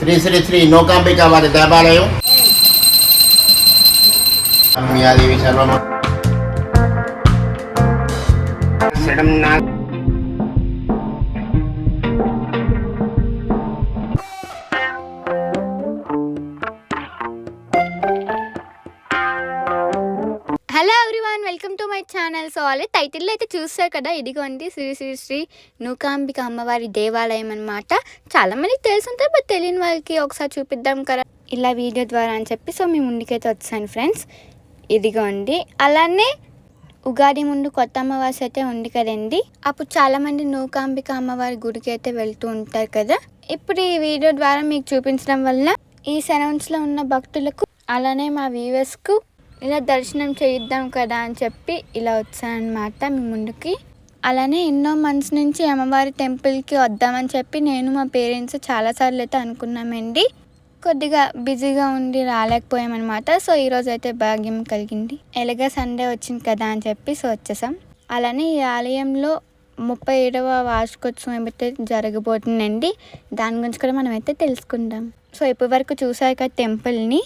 శ్రీ శ్రీ శ్రీ నూకాంబిక వారి దేవాలయం. రమ్యాదేవి సర్వమ టైటిల్లో అయితే చూస్తారు కదా. ఇదిగోండి శ్రీ శ్రీ శ్రీ నూకాంబిక అమ్మవారి దేవాలయం అనమాట చాలా మందికి తెలుసుంటారు బట్ తెలియని వాళ్ళకి ఒకసారి చూపిద్దాం కదా. ఇలా వీడియో ద్వారా అని చెప్పి సో మీ ముందుకైతే వచ్చాను ఫ్రెండ్స్. ఇదిగోండి. అలానే ఉగాది ముందు కొత్త అమ్మవారి అయితే ఉంది కదండి. అప్పుడు చాలామంది నూకాంబిక అమ్మవారి గుడికి అయితే వెళ్తూ ఉంటారు కదా. ఇప్పుడు ఈ వీడియో ద్వారా మీకు చూపించడం వల్ల ఈ సరౌండ్స్లో ఉన్న భక్తులకు అలానే మా వ్యూవర్స్కు ఇలా దర్శనం చేయిద్దాం కదా అని చెప్పి ఇలా వచ్చానమాట మీ ముందుకి. అలానే ఎన్నో మంత్స్ నుంచి అమ్మవారి టెంపుల్కి వద్దామని చెప్పి నేను మా పేరెంట్స్ చాలాసార్లు అయితే అనుకున్నామండి. కొద్దిగా బిజీగా ఉండి రాలేకపోయామన్నమాట. సో ఈరోజు అయితే భాగ్యం కలిగింది. ఎలాగ సండే వచ్చింది కదా అని చెప్పి సో వచ్చేసాం. అలానే ఈ ఆలయంలో ముప్పై ఏడవ వార్షికోత్సవం అయితే జరగబోతుందండి దాని గురించి కూడా మనం అయితే తెలుసుకుందాం. సో ఇప్పటి వరకు చూసారు టెంపుల్ని.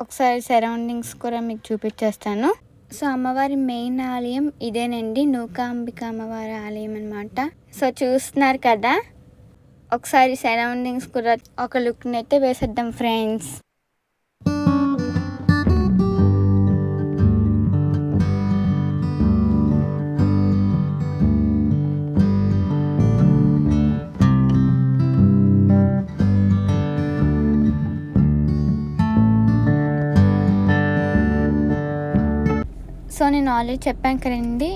ఒకసారి సరౌండింగ్స్ కూడా మీకు చూపించేస్తాను. సో అమ్మవారి మెయిన్ ఆలయం ఇదేనండి. నూకాంబిక అమ్మవారి ఆలయం అనమాట సో చూస్తున్నారు కదా? ఒకసారి సరౌండింగ్స్ కూడా ఒక లుక్ని అయితే వేసేద్దాం ఫ్రెండ్స్. నేను ఆల్రెడీ చెప్పాను కదండి.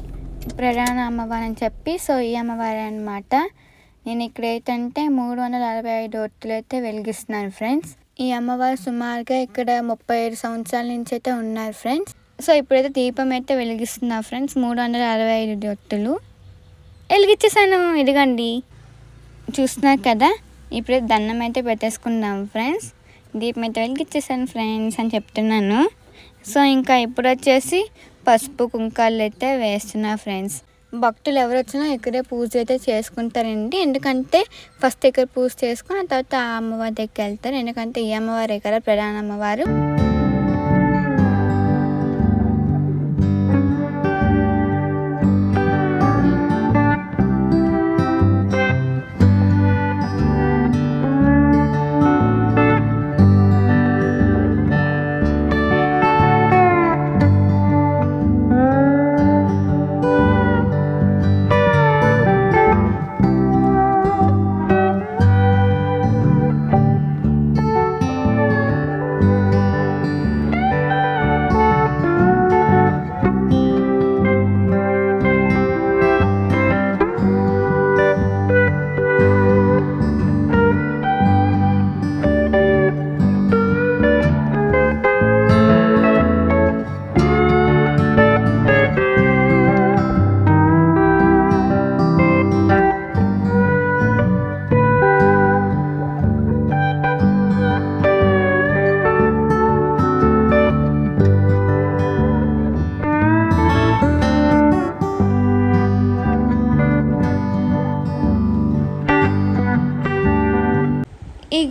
ప్రధాన అమ్మవారు అని చెప్పి సో ఈ అమ్మవారి అనమాట నేను ఇక్కడ ఏంటంటే మూడు వందల అరవై ఐదు ఒత్తులు అయితే వెలిగిస్తున్నాను ఫ్రెండ్స్. ఈ అమ్మవారు సుమారుగా ఇక్కడ ముప్పై ఐదు సంవత్సరాల నుంచి అయితే ఉన్నారు ఫ్రెండ్స్. సో ఇప్పుడైతే దీపం అయితే వెలిగిస్తున్నా ఫ్రెండ్స్ మూడు వందల అరవై ఐదు ఒత్తులు. వెలిగించేసాను ఇదిగండి. చూస్తున్నారు కదా ఇప్పుడైతే దండం అయితే పెట్టేసుకున్నాం ఫ్రెండ్స్. దీపం అయితే వెలిగించేసాను ఫ్రెండ్స్ అని చెప్తున్నాను. సో ఇంకా ఇప్పుడు వచ్చేసి పసుపు కుంకాలు అయితే వేస్తున్నా ఫ్రెండ్స్. భక్తులు ఎవరు వచ్చినా ఇక్కడే పూజ అయితే చేసుకుంటారండి. ఎందుకంటే ఫస్ట్ ఇక్కడ పూజ చేసుకుని ఆ తర్వాత ఆ అమ్మవారి దగ్గరికి వెళ్తారు. ఎందుకంటే ఈ అమ్మవారే కదా ప్రధాన అమ్మవారు.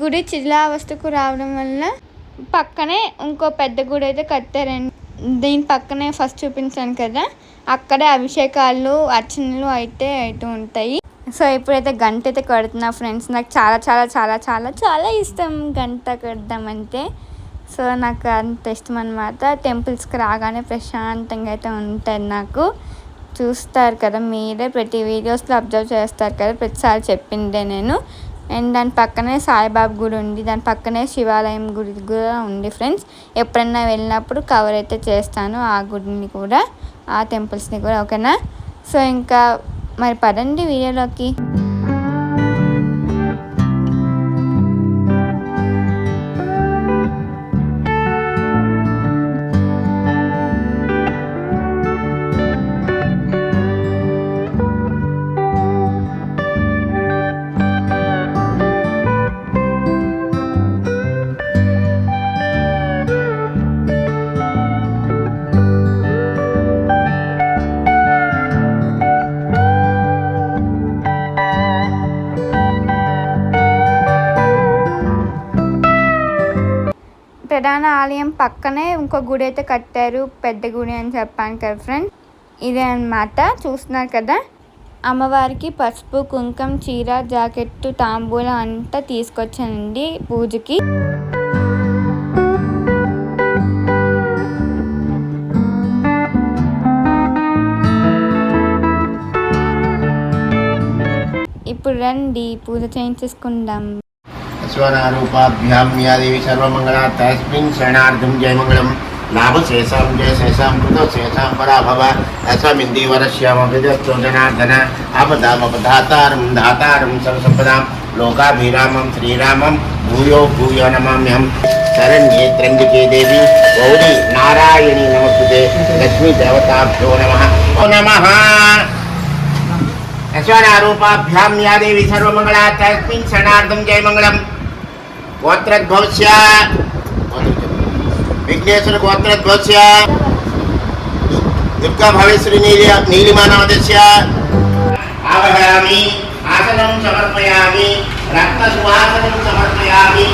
గుడి శిథిలావస్థకు రావడం వల్ల పక్కనే ఇంకో పెద్ద గుడి అయితే కట్టారండి. దీని పక్కనే ఫస్ట్ చూపించాను కదా అక్కడే అభిషేకాలు అర్చనలు అయితే అవుతూ ఉంటాయి. సో ఇప్పుడైతే గంట అయితే కడుతున్నా ఫ్రెండ్స్. నాకు చాలా చాలా చాలా చాలా చాలా ఇష్టం గంట కడదామంటే సో నాకు అంత ఇష్టం అనమాట టెంపుల్స్కి రాగానే ప్రశాంతంగా అయితే ఉంటుంది నాకు. చూస్తారు కదా మీరే. ప్రతి వీడియోస్లో అబ్జర్వ్ చేస్తారు కదా ప్రతిసారి చెప్పిందే నేను. అండ్ దాని పక్కనే సాయిబాబా గుడి ఉంది. దాని పక్కనే శివాలయం గుడి కూడా ఉంది ఫ్రెండ్స్. ఎప్పుడన్నా వెళ్ళినప్పుడు కవర్ అయితే చేస్తాను ఆ గుడిని కూడా ఆ టెంపుల్స్ని కూడా ఓకేనా? సో ఇంకా మరి పదండి వీడియోలోకి. ఆలయం పక్కనే ఇంకో గుడి అయితే కట్టారు పెద్ద గుడి అని చెప్పాను కదా ఫ్రెండ్ ఇదే అన్నమాట. చూస్తున్నారు కదా? అమ్మవారికి పసుపు కుంకం చీర జాకెట్టు తాంబూలం అంతా తీసుకొచ్చానండి పూజకి. ఇప్పుడు రండి పూజ చేయించేసుకుందాం. స్వరూపాభ్యాం యాదేవి సర్వమంగళ తస్మిన్ శరణార్థం జయమంగళం లాభశేషాం జయ శేషాం కృత శేషాం పరాభవ అస్మిందీవరశ్యామ విదస్తో జనార్దన ఆపదామపదాతారం దాతారం సర్వసంపదాం లోకాభిరామం శ్రీరామం భూయో భూయో నమామ్యహం శరణ్యే త్రంబికే దేవి గౌరీ నారాయణి నమస్తే లక్ష్మీ దేవతాభ్యో నమ నమ యశ్వరారూపాభ్యాం యా దేవి సర్వమంగళా తస్మిన్ శరణార్థం జయమంగళం గోత్రద్భవస్య విఘ్నేశ్వర గోత్రద్భవస్య దుర్గా భవేశ్వరి నీలి నీలిమానవదస్య ఆవహయామి ఆసనం సమర్పయామి రక్త సువాసనం సమర్పయామి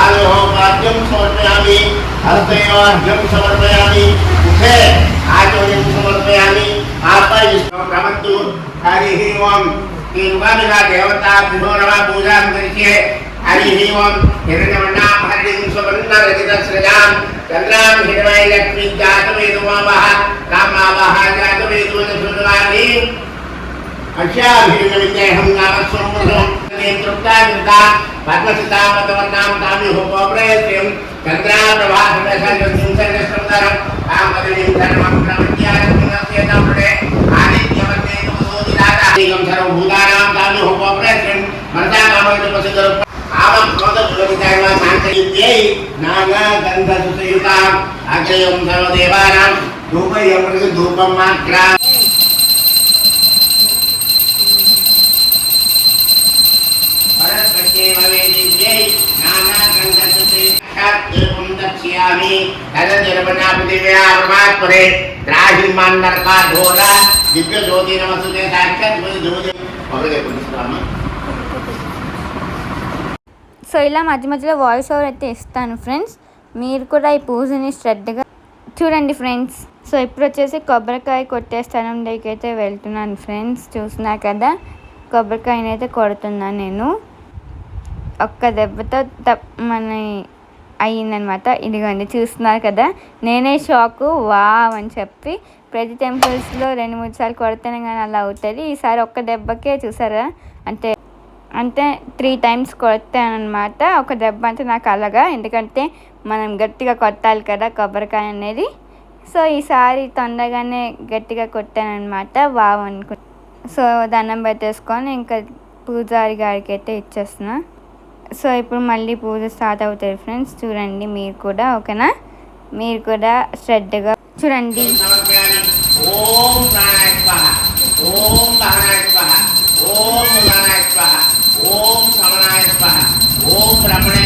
ఆలోపాద్యం సమర్పయామి హస్తయోర్ఘ్యం సమర్పయామి ముఖే ఆచర్యం సమర్పయామి ఆపై ప్రమత్తు హరి ఓం ఈ రుగామిగా దేవతాభ్యో నమ పూజాం కరిష్యే। హరి ఓం హిరణ్యవర్ణాం హరిం సువర్ణరజిత శ్రజాం చంద్రాం హిరణమయ లక్ష్మీ జాతవేదుమావహ రామావహ జాతవేదుమని అక్షాభిర్ణవిద్యేహం నామస్వరం తృప్తా కృత। పద్మసితామతవర్ణాం తామి హోపోప్రయత్యం చంద్రా ప్రభాసం సర్గస్వందరం அக்ஷயம் சர்வதேவானாம் தூப எவருக்கு தூபம் மாற்றா पृथिव्यापरे त्राहिमान नरका घोरा दिव्य ज्योति नमस्तुते साक्षात ज्योति और ये पुरुष ब्राह्मण సో ఇలా మధ్య మధ్యలో వాయిస్ ఓవర్ అయితే ఇస్తాను ఫ్రెండ్స్ మీరు కూడా ఈ పూజని శ్రద్ధగా చూడండి ఫ్రెండ్స్ సో ఇప్పుడు వచ్చేసి కొబ్బరికాయ కొట్టే స్థలం దగ్గరికి అయితే వెళ్తున్నాను ఫ్రెండ్స్ చూసినా కదా కొబ్బరికాయని అయితే కొడుతున్నాను నేను. ఒక్క దెబ్బతో తప్ మన అయ్యిందనమాట. ఇదిగోండి చూస్తున్నారు కదా నేనే షాకు వావ్ అని చెప్పి ప్రతి టెంపుల్స్లో రెండు మూడు సార్లు కొడితేనే కానీ అలా అవుతుంది. ఈసారి ఒక్క దెబ్బకే చూసారా? అంటే అంటే త్రీ టైమ్స్ కొట్టానమాట ఒక దెబ్బ అంటే నాకు అలాగా. ఎందుకంటే మనం గట్టిగా కొట్టాలి కదా కొబ్బరికాయ అనేది. సో ఈసారి తొందరగానే గట్టిగా కొట్టానమాట వావ్ అనుకు సో దండం పెట్టేసుకొని ఇంకా పూజారి గారికి అయితే ఇచ్చేస్తున్నా. సో ఇప్పుడు మళ్ళీ పూజ స్టార్ట్ అవుతుంది ఫ్రెండ్స్. చూడండి మీరు కూడా ఓకేనా? మీరు కూడా శ్రద్ధగా చూడండి. ఓం ఓం ఓం ఓం బ్రహ్మణే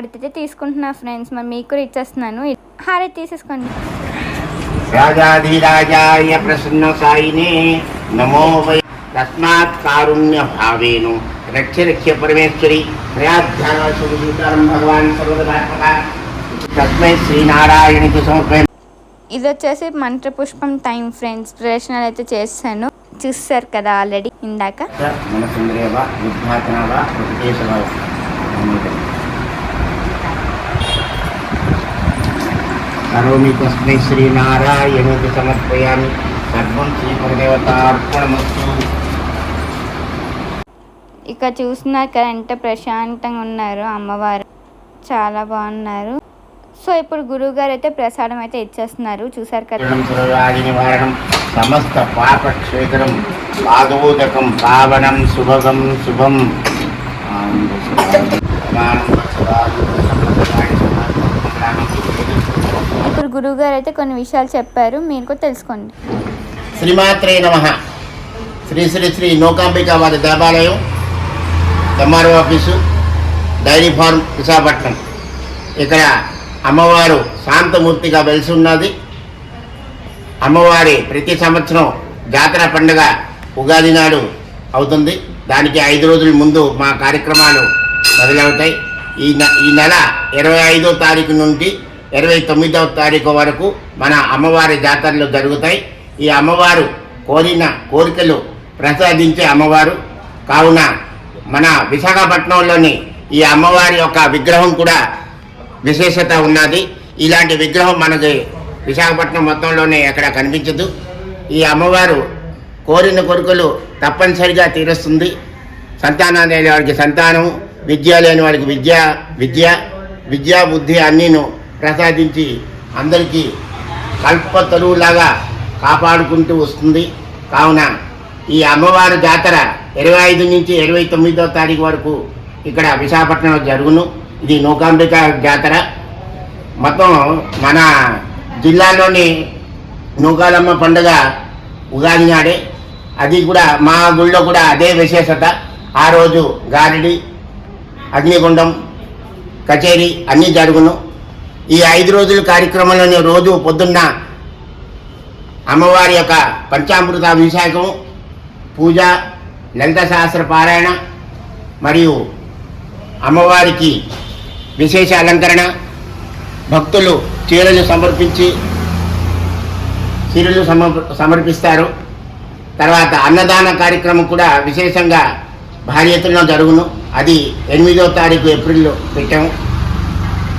హారతి అయితే తీసుకుంటున్నా ఫ్రెండ్స్ మరి మీకు కూడా ఇచ్చేస్తున్నాను. హారతి తీసేసుకోండి. రాజాధిరాజాయ ప్రసన్న సాయినే నమో వై తస్మాత్ కారుణ్య భావేను. రక్ష రక్ష పరమేశ్వరి ప్రయాధ్యానం భగవాన్ తస్మై శ్రీనారాయణకి సమర్పయ ఇది వచ్చేసి మంత్రపుష్పం టైం ఫ్రెండ్స్ ప్రదర్శనలు అయితే చేశాను. చూస్తారు కదా ఆల్రెడీ ఇందాక. మనసుందరే వా ఉద్ఘాటన వా ఉపదేశ కరోమి తస్మై శ్రీనారాయణకి సమర్పయామి సర్వం శ్రీపరదేవతార్పణమస్తు ఇక చూస్తున్నారు కదా ఎంత ప్రశాంతంగా ఉన్నారు అమ్మవారు. చాలా బాగున్నారు. సో ఇప్పుడు గురువు గారు అయితే ప్రసాదం అయితే ఇచ్చేస్తున్నారు. చూసారు కదా. నివారణం సమస్త పాపక్షేత్రం పాదోదకం పావనం శుభగం శుభం ఇక ఇప్పుడు గురువు గారు అయితే కొన్ని విషయాలు చెప్పారు. మీరు కూడా తెలుసుకోండి. శ్రీమాత్రే నమ. శ్రీ శ్రీ శ్రీ నూకాంబిక వారి దేవాలయం MRO office dairy farm Visakhapatnam. ఇక్కడ అమ్మవారు శాంతమూర్తిగా వెలిసి ఉన్నది. అమ్మవారి ప్రతి సంవత్సరం జాతర పండుగ ఉగాది నాడు అవుతుంది. దానికి ఐదు రోజుల ముందు మా కార్యక్రమాలు మొదలవుతాయి. ఈ ఈ నెల ఇరవై ఐదో తారీఖు నుండి ఇరవై తొమ్మిదవ తారీఖు వరకు మన అమ్మవారి జాతరలు జరుగుతాయి. ఈ అమ్మవారు కోరిన కోరికలు ప్రసాదించే అమ్మవారు. కావున మన విశాఖపట్నంలోని ఈ అమ్మవారి యొక్క విగ్రహం కూడా విశేషత ఉన్నది. ఇలాంటి విగ్రహం మనకి విశాఖపట్నం మొత్తంలోనే ఎక్కడ కనిపించదు. ఈ అమ్మవారు కోరిన కోరికలు తప్పనిసరిగా తీరుస్తుంది. సంతానం లేని వారికి సంతానం విద్య లేని వారికి విద్య విద్య విద్యా బుద్ధి అన్నీను ప్రసాదించి అందరికీ కల్పతరువులాగా కాపాడుకుంటూ వస్తుంది. కావున ఈ అమ్మవారి జాతర ఇరవై ఐదు నుంచి ఇరవై తొమ్మిదో తారీఖు వరకు ఇక్కడ విశాఖపట్నంలో జరుగును. ఇది నూకాంబిక జాతర. మొత్తం మన జిల్లాలోని నూకాలమ్మ పండుగ ఉగాది నాడే. అది కూడా మా గుళ్ళో కూడా అదే విశేషత. ఆ రోజు గారిడి అగ్నిగుండం కచేరీ అన్నీ జరుగును. ఈ ఐదు రోజుల కార్యక్రమంలోని రోజు పొద్దున్న అమ్మవారి యొక్క పంచామృత అభిషేకం పూజ లలితశాస్త్ర పారాయణ మరియు అమ్మవారికి విశేష అలంకరణ. భక్తులు చీరలు సమర్పించి చీరలు సమర్ సమర్పిస్తారు. తర్వాత అన్నదాన కార్యక్రమం కూడా విశేషంగా భారీ ఎత్తున జరుగును. అది ఎనిమిదో తారీఖు ఏప్రిల్లో పెట్టాము.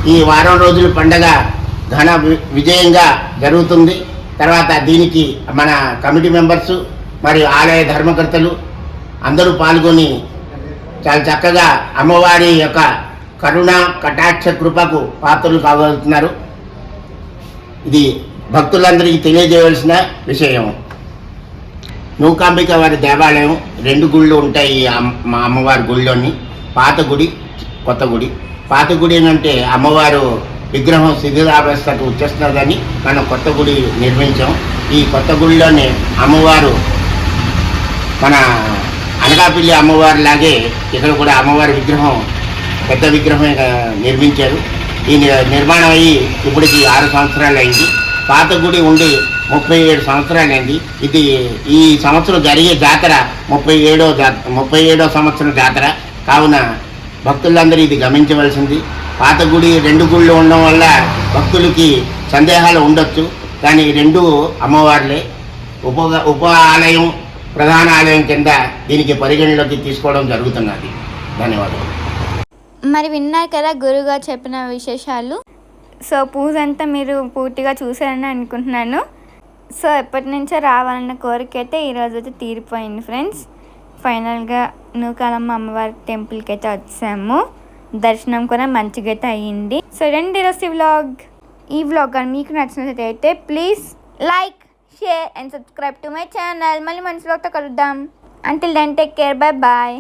ఈ వారం రోజుల పండగ ఘన విజయంగా జరుగుతుంది. తర్వాత దీనికి మన కమిటీ మెంబర్స్ మరియు ఆలయ ధర్మకర్తలు అందరూ పాల్గొని చాలా చక్కగా అమ్మవారి యొక్క కరుణ కటాక్ష కృపకు పాత్రలు కాగలుగుతున్నారు. ఇది భక్తులందరికీ తెలియజేయవలసిన విషయం. నూకాంబిక వారి దేవాలయం రెండు గుళ్ళు ఉంటాయి ఈ మా అమ్మవారి గుళ్ళోని. పాత గుడి కొత్త గుడి. పాత గుడి ఏంటంటే అమ్మవారు విగ్రహం శిథిలావస్థకు వచ్చేస్తున్నదని మనం కొత్త గుడి నిర్మించాం. ఈ కొత్త గుడిలోనే అమ్మవారు మన అనకాపల్లి అమ్మవారి లాగే ఇక్కడ కూడా అమ్మవారి విగ్రహం పెద్ద విగ్రహం నిర్మించారు. ఈ నిర్మాణం అయ్యి ఇప్పటికి ఆరు సంవత్సరాలు అయింది. పాత గుడి ఉండి ముప్పై ఏడు సంవత్సరాలు అయింది. ఇది ఈ సంవత్సరం జరిగే జాతర ముప్పై ఏడో జా ముప్పై ఏడో సంవత్సరం జాతర. కావున భక్తులందరూ ఇది గమనించవలసింది. పాత గుడి రెండు గుళ్ళు ఉండడం వల్ల భక్తులకి సందేహాలు ఉండొచ్చు కానీ రెండు అమ్మవార్లే. ఉప ఉప ఆలయం ప్రధాన ఆలయం కింద దీనికి పరిగణలోకి తీసుకోవడం జరుగుతున్నది. ధన్యవాదాలు. మరి విన్నారు కదా గురుగారు చెప్పిన విశేషాలు? సో పూజ అంతా మీరు పూర్తిగా చూసారని అనుకుంటున్నాను. సో ఎప్పటి నుంచో రావాలన్న కోరిక అయితే ఈరోజు అయితే తీరిపోయింది ఫ్రెండ్స్. ఫైనల్గా నూకాలమ్మ అమ్మవారి టెంపుల్కి అయితే వచ్చాము. దర్శనం కూడా మంచిగా అయితే అయ్యింది. సో రెండు ఈరోజు ఈ వ్లాగ్ ఈ వ్లాగ్ కానీ మీకు నచ్చినట్లయితే please like share and subscribe to my channel. మళ్ళీ మంచి వ్లాగ్తో కలుద్దాం. Until then take care bye bye